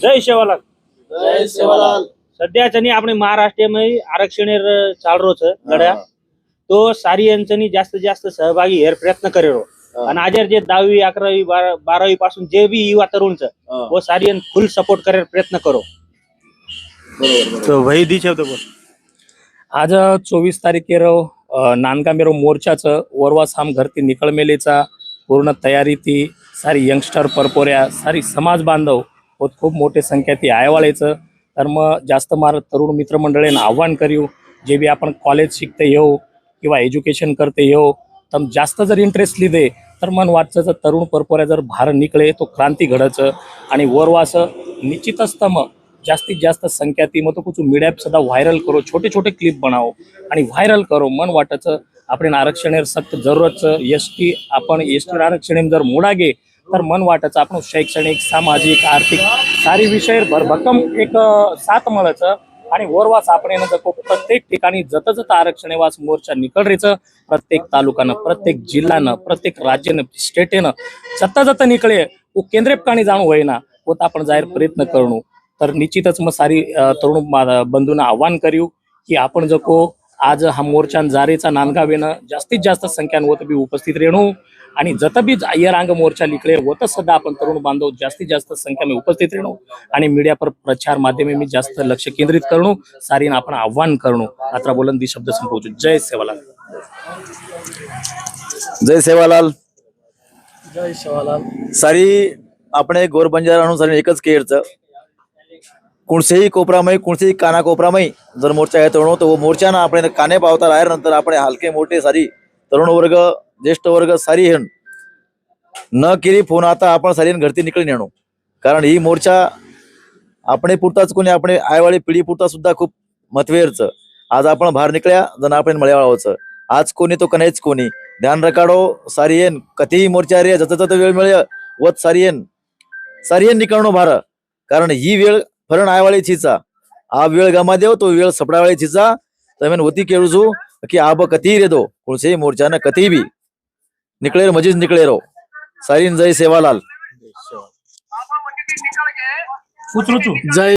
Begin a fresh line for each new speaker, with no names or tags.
जय सेवालाल
जय સેવાલાલ
સદ્યા છે ને આપણે મહારાષ્ટ્રમાં આરક્ષણ ચાલરો છે લડ્યા सारी यांच्यानी जास्त जास्त सहभागी हेर प्रयत्न करेरो आणि आज जे दहावी अकरावी बारावी पासून जे बी युवा तरुण
छ
वो सारी फुल सपोर्ट करे प्रयत्न करो. तो वही दी छे तो
आज चोवीस के रो नानका मेरो मोर्चाच वरवा साम घरती निकळ मेलेचा पूर्ण तयारी ती सारी यंगस्टर परपोऱ्या सारी समाज बांधव होत. खूप मोठे संख्या ती आयवाळ्याचं तर मग जास्त मार तरुण मित्रमंडळीनं आव्हान करू जे बी आपण कॉलेज शिकते येऊ किंवा एज्युकेशन करते येऊ. तर जास्त जर इंटरेस्ट लिदे तर मन वाटचं जर तरुण परपोऱ्या जर भार निकळे तो क्रांती घडचं आणि वरवास निश्चितच तर मग जास्तीत जास्त संख्या ती मग तो कुछ मीडिया सुद्धा सदा व्हायरल करो छोटे छोटे क्लिप बनाओ. आणि व्हायरल करो. मन वाटायचं आपण आरक्षण सक्त जरूरत एस टी आपण एस टी आरक्षण जर मोडागे तर मन वाटायचं आपण शैक्षणिक सामाजिक आर्थिक सारी विषय भरभक्कम एक साथ मिळायचं. आणि वरवास आपण येणं जको प्रत्येक ठिकाणी जत जत आरक्षण वास मोर्चा निकळरेचं. प्रत्येक तालुकानं प्रत्येक जिल्ह्यानं प्रत्येक राज्यानं स्टेटेनं जत जत निकळे. व केंद्र ठिकाणी जाणू होईना. होत आपण जाहीर प्रयत्न करणू. तर निश्चितच मग सारी तरुण बंधूंना आव्हान करू की आपण जको आज हा मोर्चा जारेचा नांदगाव येणं जास्तीत जास्त संख्यांवर बी उपस्थित रेणू आणि जतबी अय्यरांग मोर्चा लिखले होत सध्या आपण तरुण बांधव जास्तीत जास्त संख्या उपस्थित रेणू आणि मीडियावर प्रचार माध्यमे मी जास्त लक्ष केंद्रित करणू सारीन आपण आव्हान करणो. आता बोलून दि शब्द संपवतो. जय सेवालाल.
जय सेवालाल.
जय सेवालाल.
सारी आपण गोरबंजारा अनुसार एकच केअरचं कोणसेही कोपरामय कोणसेही काना कोपरामय जर मोर्चा आहे तरुण मोर्चा ना आपण काने पावता आहे नंतर आपण हलके मोठे सारी तरुण वर्ग ज्येष्ठ वर्ग सारी हेण न केली फोन आता आपण सारी घरती निकळून नेणू कारण ही मोर्चा आपण पुरताच कोणी आपण आईवाळी पिढी पुरता सुद्धा खूप मतवेरचं आज आपण बाहेर निकळ्या जण आपण मळ्यावाळावचं आज कोणी तो कनेच कोणी ध्यान रकाडो सारी येन कधीही मोर्चा रे जत जत वेळ मिळ वत सारी येन सारी येन निकळणो भार कारण ही वेळ फरण आयवाळे चिचा आ वेळ गमा देव तो वेळ सपडावाळे चिचा तमेन होती केळजू की आब कती रे दो कोणसेही मोर्चानं कती बी. निकळेर मजीच निकळेरो. सारीन जय सेवालाल.
जय